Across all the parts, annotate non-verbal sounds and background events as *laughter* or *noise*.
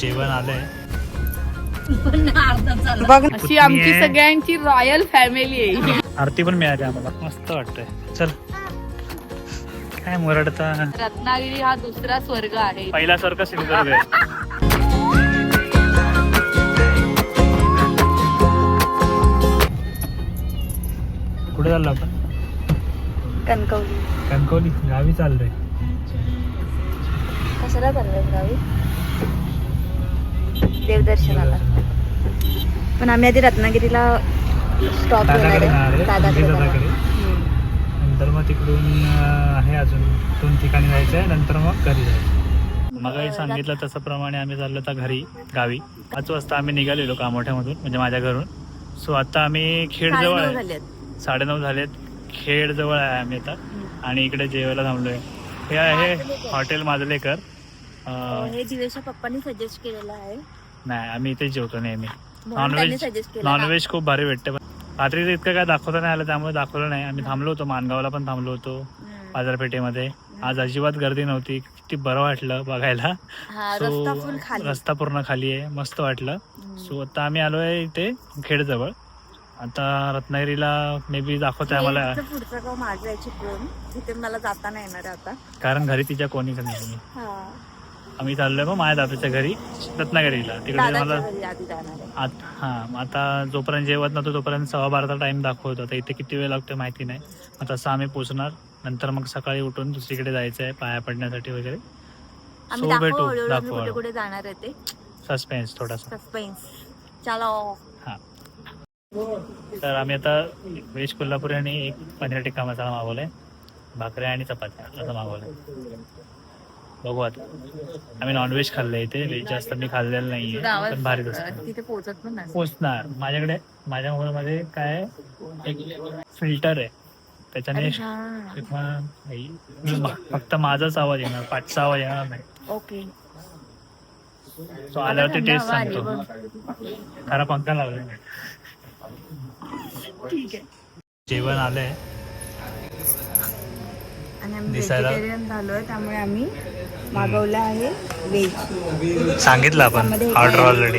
जेवण आलंय. बघ अशी आमची सगळ्यांची रॉयल फॅमिली आहे. आरती पण मिळाली आम्हाला. मस्त वाटतंय. चल. काय मुरडता? रत्नागिरी हा दुसरा स्वर्ग आहे. पहिल्यासारखं सिंधुदुर्ग आहे. कुठे चाललो आपण? कणकवली. कणकवली. गावी चाललोय. कशाला चाललोय गावी? देवदर्शनाला. पण आम्ही आधी रत्नागिरीला स्टॉप. नंतर मग तिकडून आहे अजून दोन ठिकाणी जायचं आहे नंतर मग घरी जायचं. मग सांगितलं तसंप्रमाणे आम्ही चाललो आता घरी गावी. पाच वाजता आम्ही निघालेलो कामोठ्यामधून म्हणजे माझ्या घरून. सो आता आम्ही खेड जवळ साडेनऊ आहे. झालेत. साडेनऊ झालेत. खेड जवळ आहे आम्ही आता. आणि इकडे जेवायला थांबलोय. हे आहे हॉटेल माजलेकर. अं, हे दिवेशच्या पप्पांनी सजेस्ट केलेलं आहे. नाही आम्ही इथेच जेवतो नेहमी. नॉनव्हेज. नॉनव्हेज खूप भारी भेटते. पण रात्रीचं इतकं काय दाखवता नाही आलं त्यामुळे दाखवलं नाही. आम्ही थांबलो होतो मानगावला पण थांबलो होतो. बाजारपेठेमध्ये. आज अजिबात गर्दी नव्हती किती बरं वाटलं बघायला. So, रस्ता पूर्ण खाली आहे मस्त वाटलं. सो आता आम्ही आलोय इथे खेडजवळ. आता रत्नागिरीला मे बी दाखवते आम्हाला. पुढचं गाव माझं आहे चिपळूण तिथे मला जाता नाही येणार आहे आता. कारण घरी तिच्या कोणीच नाही? आम्ही चाललोय मग माझ्या दादाच्या घरी रत्नागिरीला. तिकडे मला आत हां आता जोपर्यंत जेवत नव्हतो तोपर्यंत सव्वा बाराचा टाइम दाखवत. होता इथे किती वेळ लागतो माहिती नाही. मग तसं आम्ही पोचणार नंतर मग सकाळी उठून दुसरीकडे जायचं आहे पाया पडण्यासाठी वगैरे. दाखवू भेटू, दाखवू जाणार आहे ते. सस्पेन्स थोडासा. सस्पेन्स चलो हां. तर आम्ही आता व्हेज कोल्हापुरी आणि एक पनीर टिक्का मसाला मागवलाय. भाकऱ्या आणि चपात्या असं मागवलंय. बघू आता. आम्ही नॉनव्हेज खाल्लंय इथे. व्हेज जास्त मी खाल्लेलं नाहीये. पण भारीच असतं. तिथे पोहोचत पण नाही. पोचणार माझ्याकडे माझ्या मोबाईलमध्ये काय आहे? एक फिल्टर आहे. त्याच्याने फक्त माझाच आवाज येणार. पाठचा आवाज येणार नाही. ओके. तो आल्यावरती टेस्ट सांगतो. खरा पंखा लावलाय ठीक आहे. जेवण आलंय. आणि आम्ही दिसायला- व्हेजिटेरियन झालोय त्यामुळे आम्ही मागवलं आहे व्हेज सांगितलं आपण त्यामध्ये हे ऑर्डर काय? ऑलरेडी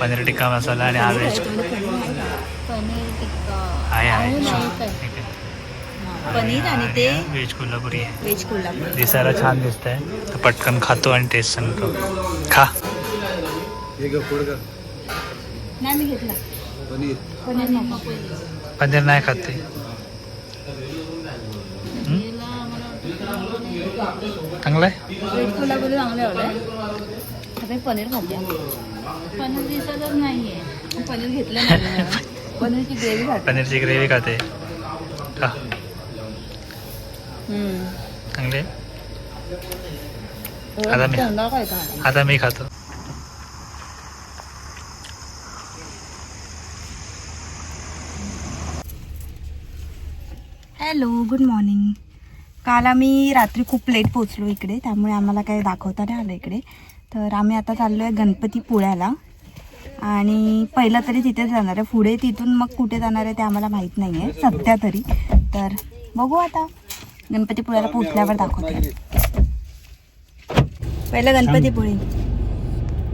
पनीर टिक्का मसाला आणि हा व्हेज पनीर टिक्का. आहे आहे. आहे, ठीक आहे. आहे. पनीर आणि ते व्हेज कोल्हापुरी आहे. व्हेज कोल्हापूर. दिसायला छान दिसतंय. तर पटकन खातो आणि टेस्ट सांगतो खा. नाही मी घेतला. पनीर. पनीर नको. पनीर नाही खात चांगलं आहे व्हेज कोल्हापूर चांगले आवडलं आता मी पनीर खाते पनीर दिसतच नाहीये. पनीर घेतलं नाही *laughs* पनीरची ग्रेव्ही खाते. पनीरची ग्रेव्ही खाते. हम्म. चांगले आता मी- तोंडाला काय खाणार? आता मी खातो. हॅलो गुड मॉर्निंग काल आम्ही रात्री खूप लेट पोचलो इकडे त्यामुळे आम्हाला काही दाखवता नाही आलं इकडे. तर आम्ही आता चाललो आहे गणपतीपुळ्याला आणि पहिलं तरी तिथेच जाणार आहे. पुढे तिथून मग कुठे जाणार आहे ते आम्हाला माहीत नाही आहे सध्या तरी. तर बघू आता. गणपतीपुळ्याला पोचल्यावर दाखवते. पहिलं गणपतीपुळे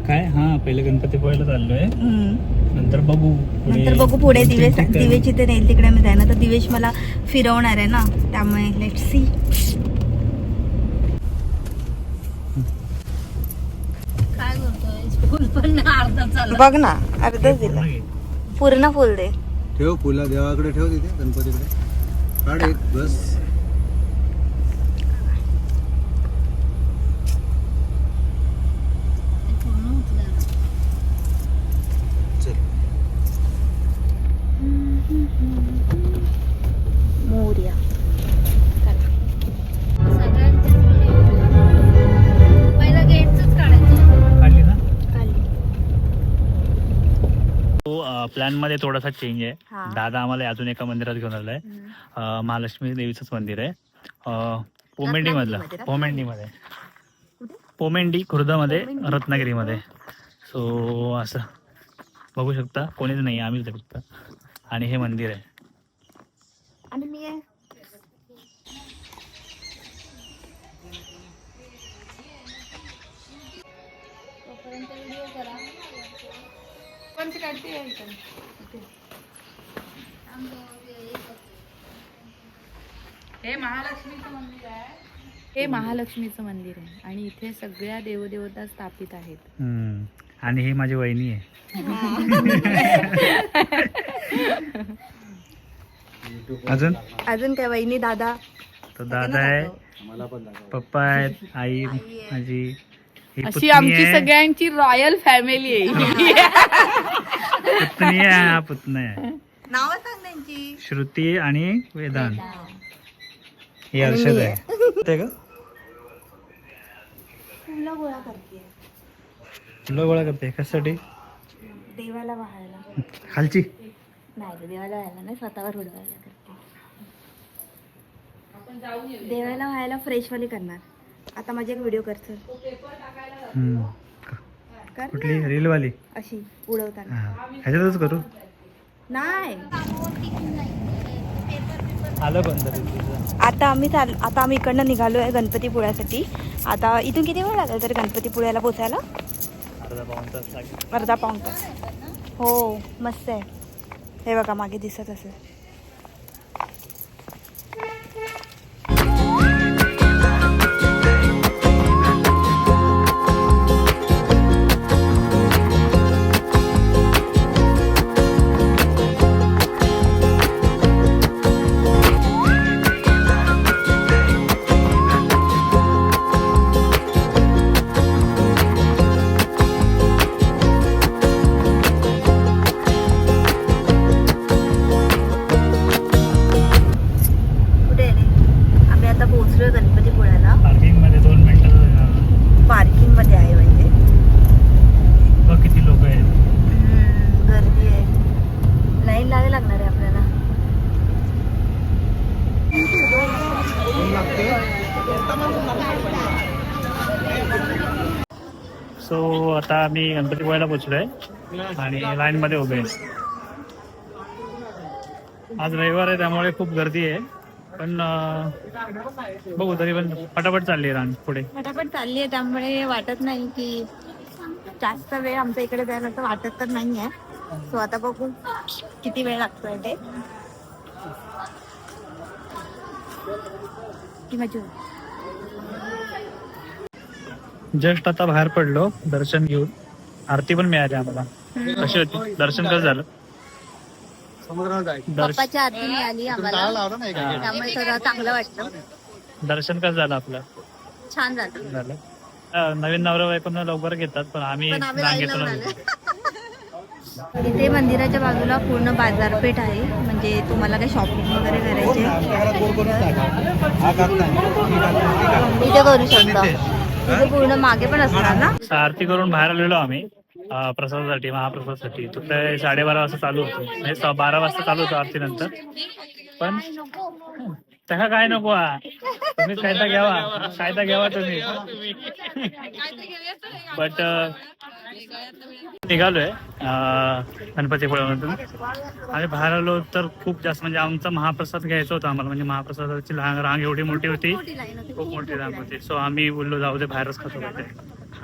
काय? हा पहिले गणपती पोहायला चाललोय. हम्म. नंतर बघू नंतर बघू पुढे दिवेश. दिवेश इथे नेईल तिकडे मी जाईन. तर दिवेश मला फिरवणार आहे ना त्यामुळे लेट सी काय फुल पण अर्धा चालू बघ ना अर्धच पूर्ण घे. पूर्ण फुल दे. ठेव फुला देवाकडे ठेव तिथे गणपतीकडे. काढ एक बस चल मोर्या. प्लॅनमध्ये थोडासा चेंज आहे. दादा आम्हाला अजून एका मंदिरात घेऊन आलाय. महालक्ष्मी देवीचंच मंदिर आहे. पोमेंडी मधलं? पोमेंडी मध्ये? पोमेंडी खुर्दामध्ये? रत्नागिरीमध्ये. सो असं. बघू शकता. कोणीच नाही आम्हीच फक्त. आणि हे मंदिर आहे. आणि मी आहे. हे महालक्ष्मीचं मंदिर आहे. हे महालक्ष्मीचं मंदिर आहे. आणि इथे सगळ्या देवदेवता स्थापित आहेत. हम्म. आणि ही माझी वहिनी आहे. *laughs* अजून? अजून काय वहिनी दादा? तो दादा आहे. पण दाखव पप्पा आहेत आई माझी. ही अशी पुतणी आमची सगळ्यांची रॉयल फॅमिली आहे. *laughs* पुतणी आहे हा पुतण्या आहे. नाव सांग त्यांची. श्रुती आणि वेदांत. ही हर्षद आहे. ते का? फुलं गोळा करते. फुलं गोळा करते कशासाठी? देवाला वाहायला. खालची. नाही देवाला व्हायला नाही स्वतःवर उडवायला करते देवाला व्हायला फ्रेशवाली करणार. आता माझी एक व्हिडिओ कर चल. हम्म. कर कुठली? रील वाली अशी उडवताना. ह्याच्यातच करू? नाही. आलं आता आम्ही चाल आता आम्ही इकडनं निघालो आहे गणपतीपुळ्यासाठी. आता इथून किती वेळ लागेल तरी गणपतीपुळ्याला पोचायला? अर्धा पाऊण तास अर्धा पाऊण तास. हो मस्त आहे. हे बघा मागे दिसत असेल. आम्ही गणपतीपुळ्याला पोचलोय आणि लाईन मध्ये उभे. आज रविवार आहे त्यामुळे खूप गर्दी आहे. पण बघू तरी पण पटापट चालली आहे रान पुढे. फटाफट चालली आहे त्यामुळे वाटत नाही की जास्त वेळ आमच्या इकडे जायला तर वाटत तर नाही आहे. सो आता बघू किती वेळ लागतोय ते. जस्ट आता बाहेर पडलो दर्शन घेऊन. आरती पण मिळाली आम्हाला कशी होती दर्शन कसं झालं समुद्रावर जायचं दर्श पप्पाच्या आरती मिळाली आम्हाला लावलं नाही का त्यामुळे थोडं चांगलं वाटलं दर्शन कसं झालं आपलं छान झालं झालं अं, नवीन नवरा बायकोंना लवकर घेतात पण आम्ही पण. इथे मंदिराच्या बाजूला पूर्ण बाजारपेठ आहे म्हणजे तुम्हाला काही शॉपिंग वगैरे करायचे हा इथे करू शकता पूर्ण मागे पण असणार ना? आरती करून बाहेर आलेलो आम्ही प्रसादासाठी महाप्रसादासाठी. तिथे साडेबारा वाजता चालू होतो. म्हणजे बारा वाजता चालू होतो आरती नंतर पण त्याला काय नको हा. तुम्ही कायदा घ्यावा. कायदा घ्यावा. तुम्ही. बट निघालोय अं, गणपतीपुळ्यामधून आम्ही बाहेर आलो तर खूप जास्त म्हणजे आमचा महाप्रसाद घ्यायचा होता आम्हाला. म्हणजे महाप्रसादाची लहान रांग एवढी मोठी होती. खूप मोठी रांग होती. सो आम्ही बोललो जाऊ दे बाहेरच खातो होते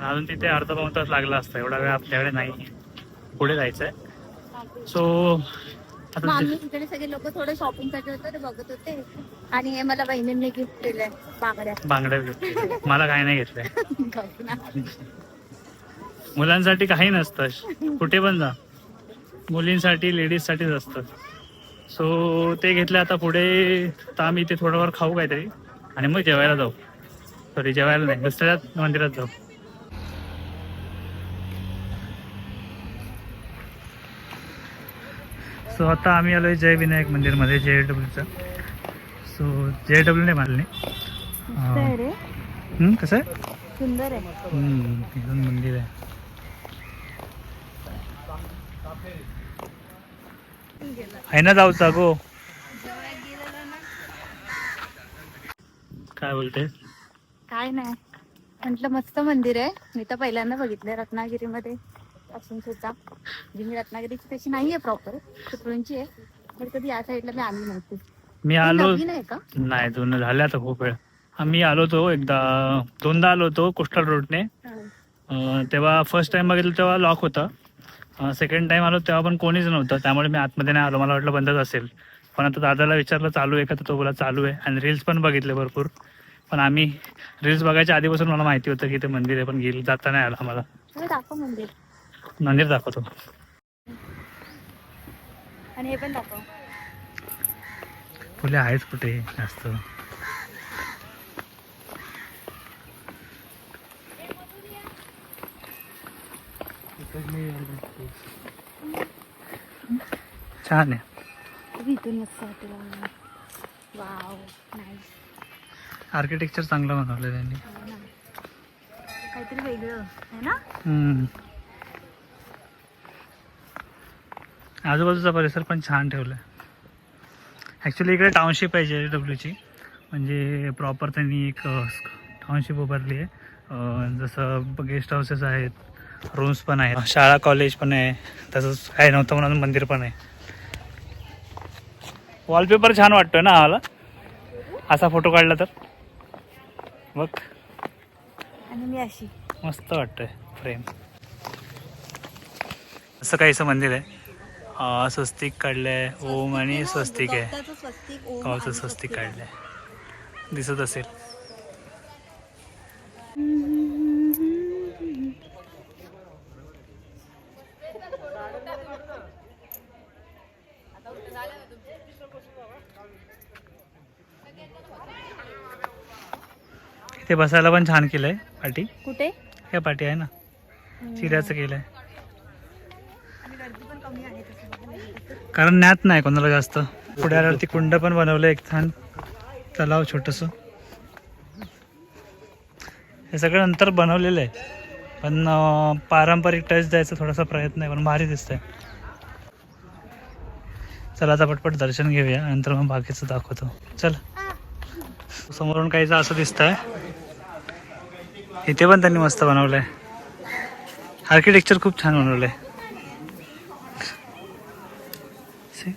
अजून तिथे अर्धा पाऊन तास लागला असता. एवढा वेळ आपल्याकडे नाही. पुढे जायचंय. सो मग आता आम्ही तिकडे सगळे लोक थोडं शॉपिंगसाठी होते ते बघत होते. आणि हे मला बहिणींनी गिफ्ट दिलंय बांगड्या. मला काही नाही घेतलंय. *laughs* मुलांसाठी काही नसतं. कुठे पण जा. मुलींसाठी लेडीज साठीच असतं सो ते घेतले आता पुढे तर आम्ही इथे थोडंफार खाऊ काहीतरी. आणि मग जेवायला जाऊ. सॉरी जेवायला नाही. दुसऱ्या मंदिरात जाऊ. सो आता आम्ही आलोय जय विनायक मंदिरमध्ये जे डब्ल्यूचं. सो जे डब्ल्यू नाही हम्म, कसं आहे? सुंदर आहे. मंदिर आहे. आहे ना जाऊचा गो. काय बोलते काय नाही. म्हटलं मस्त मंदिर आहे. मी तर पहिल्यांदा बघितलंय रत्नागिरीमध्ये. मी रत्नागिरीची तशी नाहीये प्रॉपर चिपळूणची आहे. पण कधी या साईडला मी आली नव्हती. मी आलो नवीन आहे का? नाही जुनं झालं आता खूप वेळ. आम्ही आलो तो एकदा दोनदा आलो होतो कोस्टल रोडने अं, तेव्हा फर्स्ट टाइम बघितलं तेव्हा लॉक होतं. सेकंड टाइम आलो तेव्हा पण कोणीच नव्हतं. त्यामुळे मी आतमध्ये नाही आलो. मला वाटलं बंदच असेल. पण आता दादाला विचारलं चालू आहे का? तर तो बोला चालू आहे. आणि रील्स पण बघितले भरपूर. पण आम्ही रील्स बघायच्या आधीपासून मला माहिती होतं की ते मंदिर आहे पण गेलं जाता नाही आलं आम्हाला. चला दाखव मंदिर. मंदिर दाखवतो आणि हे पण दाखव. फुले आहेत कुठे? जास्त. छान आहे. आर्किटेक्चर चांगलं बनवलं त्यांनी. काहीतरी वेगळं आहे ना? आजूबाजूचा परिसर पण छान ठेवला आहे ॲक्च्युली इकडे टाउनशिप आहे जे डब्ल्यूची म्हणजे प्रॉपर त्यांनी एक टाउनशिप उभारली आहे. जसं गेस्ट हाऊसेस आहेत रूम्स पण आहेत. शाळा कॉलेज पण आहे. तसंच काय नव्हतं म्हणून मंदिर पण आहे. वॉलपेपर छान वाटतोय ना आम्हाला? असा फोटो काढला तर? बघ. आणि मी अशी. मस्त वाटतंय फ्रेम असं काहीसं मंदिर आहे. स्वस्तिक काढलंय. ओम आणि स्वस्तिक आहे. गावचं स्वस्तिक. काढलंय. दिसत असेल. इथे बसायला पण छान केलंय पाठी कुठे? हे पाठी आहे ना. चिऱ्याचं केलंय. कारण ज्ञात नाही कोणाला जास्त. पुढे आल्यावरती कुंड पण बनवलं एक छान तलाव छोटस. हे सगळं नंतर बनवलेलं आहे. पण पारंपरिक टच द्यायचा थोडासा प्रयत्न आहे पण भारी दिसतंय. चला आता पटपट दर्शन घेऊया. नंतर मग बाकीचं दाखवतो. चल. समोरून काहीच असं दिसतंय. इथे पण त्यांनी मस्त बनवलंय. आर्किटेक्चर खूप छान बनवलंय. See?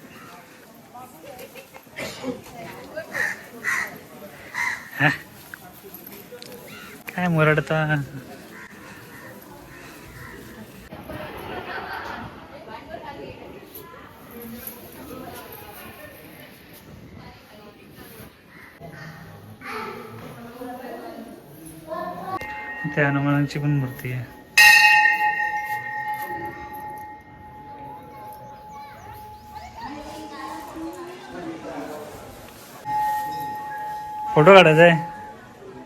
काय मुरडता? त्या हनुमानांची पण मूर्ती आहे फोटो काढायचा आहे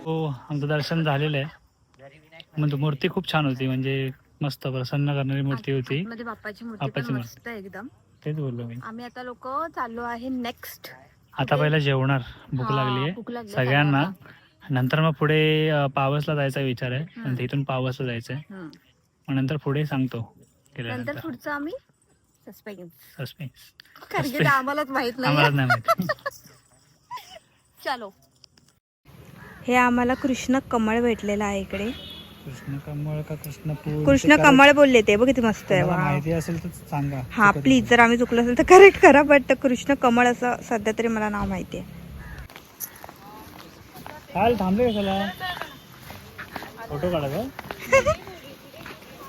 हो आमचं दर्शन झालेलं आहे. म्हणजे मूर्ती खूप छान होती म्हणजे मस्त प्रसन्न करणारी मूर्ती होती. बाप्पाची मूर्ती एकदम. तेच बोललो मी. आम्ही आता लोक चाललो आहे नेक्स्ट आता पहिला जेवणार. भूक लागली आहे सगळ्यांना. नंतर मग पुढे पावसला जायचा विचार आहे. आणि तिथून पावसला जायचं आहे. मग नंतर पुढे सांगतो. नंतर पुढचं आम्ही सस्पेन्स सस्पेन्स आम्हालाच माहीत आम्हाला नाही नाही माहिती. *laughs* चलो. हे आम्हाला कृष्ण कमळ भेटलेलं आहे इकडे. कृष्ण कमळ का कृष्ण फूल? कृष्ण कमळ बोलले ते बघ किती मस्त आहे वा माहिती असेल तर सांगा. हा प्लीज जर आम्ही चुकलो असेल तर करेक्ट करा बट कृष्ण कमळ असं सध्या तरी मला नाव माहिती आहे काल थांबले कशाला फोटो काढायचा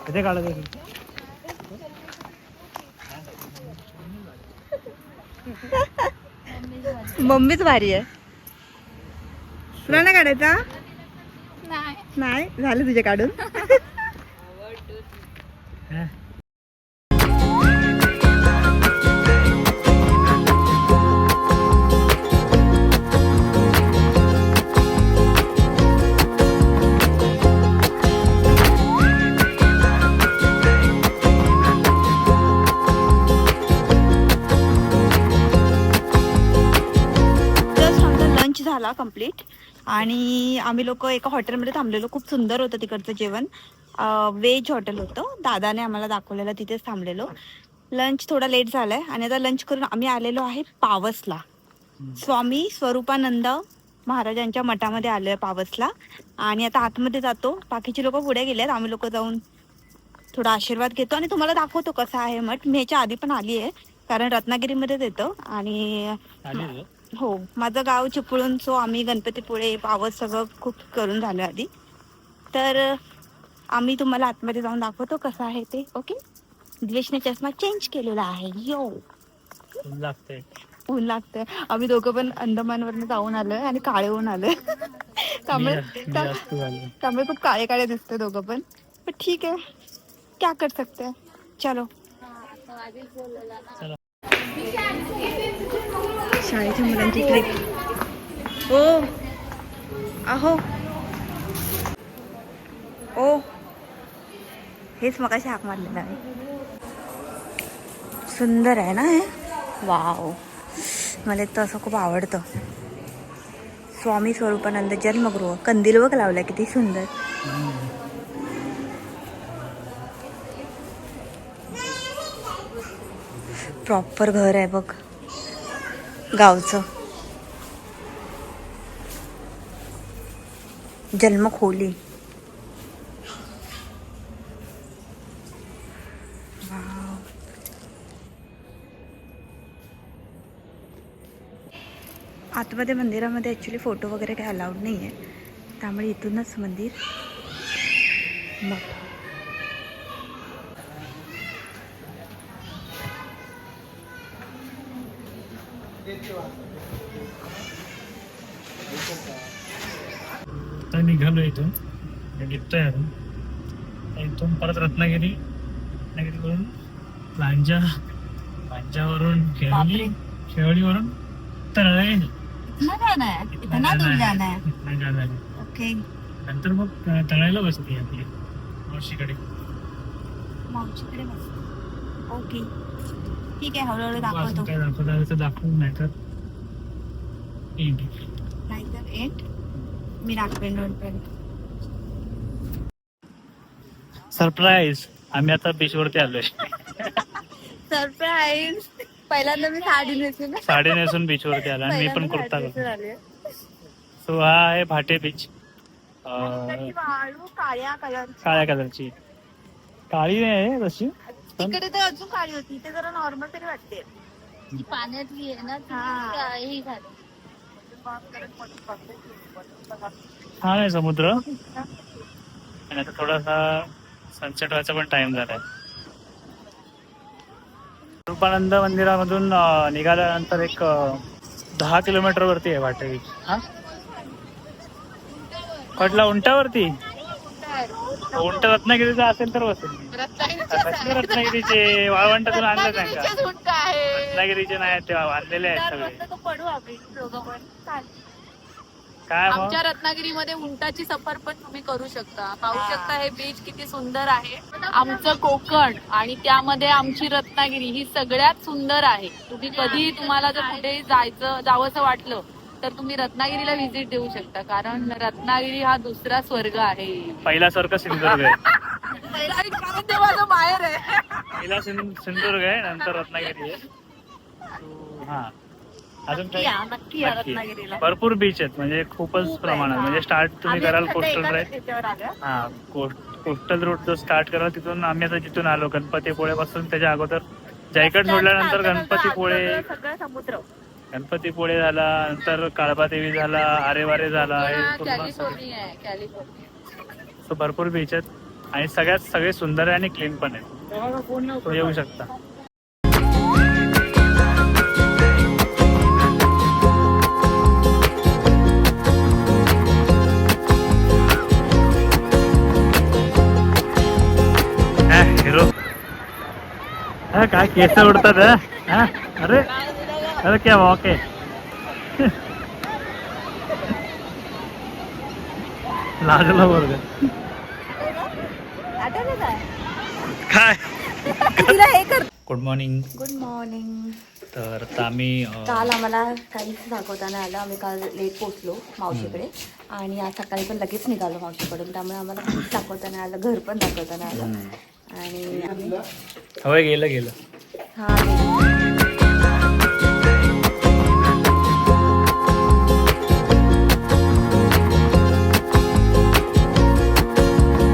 किती काढायचं मम्मीच भारी आहे. तुला नाही काढायचा? नाही. झालं तुझे काढून? झाला कंप्लीट आणि आम्ही लोक एका हॉटेलमध्ये थांबलेलो. खूप सुंदर होतं तिकडचं जेवण. व्हेज हॉटेल होतं. दादाने आम्हाला दाखवलेलं तिथेच थांबलेलो. लंच थोडा लेट झालाय. आणि आता लंच करून आम्ही आलेलो आहे पावसला. स्वामी स्वरूपानंद महाराजांच्या मठामध्ये आलोय पावसला. आणि आता आतमध्ये जातो. बाकीचे लोक पुढे गेलेत. आम्ही लोक जाऊन थोडा आशीर्वाद घेतो. आणि तुम्हाला दाखवतो कसा आहे मठ. मी ह्याच्या आधी पण आली आहे कारण रत्नागिरीमध्येच येतो. आणि हो. माझं गाव चिपळूण सो आम्ही गणपतीपुळे पावस सगळं खूप करून झालं आधी. तर आम्ही तुम्हाला आतमध्ये जाऊन दाखवतो कसं आहे ते ओके द्वेषने चष्मा चेंज केलेला आहे. यो लागते ऊन लागतंय. आम्ही दोघं पण अंदमानवरनं जाऊन आलोय आणि काळे होऊन आलोय. त्यामुळे त्यामुळे खूप काळे काळे दिसते दोघं पण. पण ठीक आहे. क्या कर सकते हैं? चलो. शाळेच्या मुलांची ट्रिप. ओ अहो ओ. हेच मग हाक मारलेलं आहे. सुंदर आहे ना हे? वाव. मला तर असं खूप आवडतं. स्वामी स्वरूपानंद जन्मगृह. कंदील बघ लावलाय किती सुंदर. प्रॉपर घर आहे बघ. गावचं. जन्मखोली आतमध्ये मंदिरामध्ये ॲक्च्युली फोटो वगैरे काही अलाउड नाही आहे त्यामुळे इथूनच मंदिर. मग आता निघालो इथून. निघतोय अजून. इथून परत रत्नागिरी. रत्नागिरीवरून लांजा. लांजावरून खेळवली खेळवलीवरून तळळे आहे. नंतर मग तळायला बसते आपली. मावशीकडे. मावशीकडे ओके. ठीक आहे हळूहळू दाखवतो. दाखवता आलं तर दाखवू नाही तर. नाहीतर एट मी राखवेन रोडपर्यंत. सरप्राईज आम्ही आता बीच वरती आलोय. सरप्राईज पहिल्यांदा मी साडी नेसली ना. साडी नेसून बीच वरती आलो आणि मी पण कुर्ता नेसून घातला. आली. सो हा आहे भाटे बीच काळ्या कलर काळ्या कलरची काळी नाही आहे तशी तिकडे तर अजून काळी होती. इथे जरा नॉर्मल तरी वाटते. ती पाण्यातली आहे ना ती हा. छान आहे समुद्र. आणि आता थोडासा सनसेट व्हायचा पण टाइम झालाय. रूपानंद मंदिरामधून निघाल्यानंतर एक दहा किलोमीटर वरती आहे वाटे हा? कटला उंटावरती? उंट रत्नागिरीचा असेल तर बसेल रत्नागिरीचे वाळवंटातून आणलं सांगा रत्नागिरीचे नाही ते आणलेले आहेत सगळे पडू आम्ही दोघं पण चालेल. काय आमच्या रत्नागिरीमध्ये उंटाची सफर पण तुम्ही करू शकता. पाहू शकता हे बीच किती सुंदर आहे. आमचं कोकण आणि त्यामध्ये आमची रत्नागिरी ही सगळ्यात सुंदर आहे. तुम्ही कधी तुम्हाला जर कुठे जायचं जावंसं वाटलं तर तुम्ही रत्नागिरीला व्हिजिट देऊ शकता. कारण रत्नागिरी हा दुसरा स्वर्ग आहे. पहिल्यासारखं सिंधुदुर्ग आहे. कारण ते माझं बाहेर आहे. पहिला सिं- सिंधुदुर्ग आहे नंतर रत्नागिरी आहे. So, हा. अजून नक्की काही या, नक्की या नक्की. रत्नागिरीला. भरपूर बीच आहेत म्हणजे खूपच खूप प्रमाणात. हा. म्हणजे स्टार्ट तुम्ही आम्ही कराल कोस्टल एकाच राईड याच्यावर आलोय. हा कोस्टल रूट जो स्टार्ट कराल तिथून आम्ही आता जिथून आलो गणपतीपुळे पासून त्याच्या अगोदर जायकड सोडल्यानंतर गणपतीपुळे. आजूबाजूला सगळं समुद्र. गणपतीपुळे झाला नंतर काळबादेवी झाला आरेवारे झाला हे पूर्ण कॅलिफोर्निया आहे कॅलिफोर्निया So भरपूर बीच आहेत. आणि सगळ्यात सगळे सुंदर आहे आणि क्लीन पण आहेत. So येऊ शकता. काय केस उडतात? अरे अरे क्या ओके लागलं का? काय? हे गुड मॉर्निंग गुड मॉर्निंग तर आम्ही काल आम्हाला काहीच दाखवताना आलं. आम्ही काल लेट पोचलो मावशीकडे. आणि आज सकाळी पण लगेच निघालो मावशीकडून. त्यामुळे आम्हाला काहीच दाखवताना आलं घर पण दाखवताना आलं. आणि गेलं गेलं. हा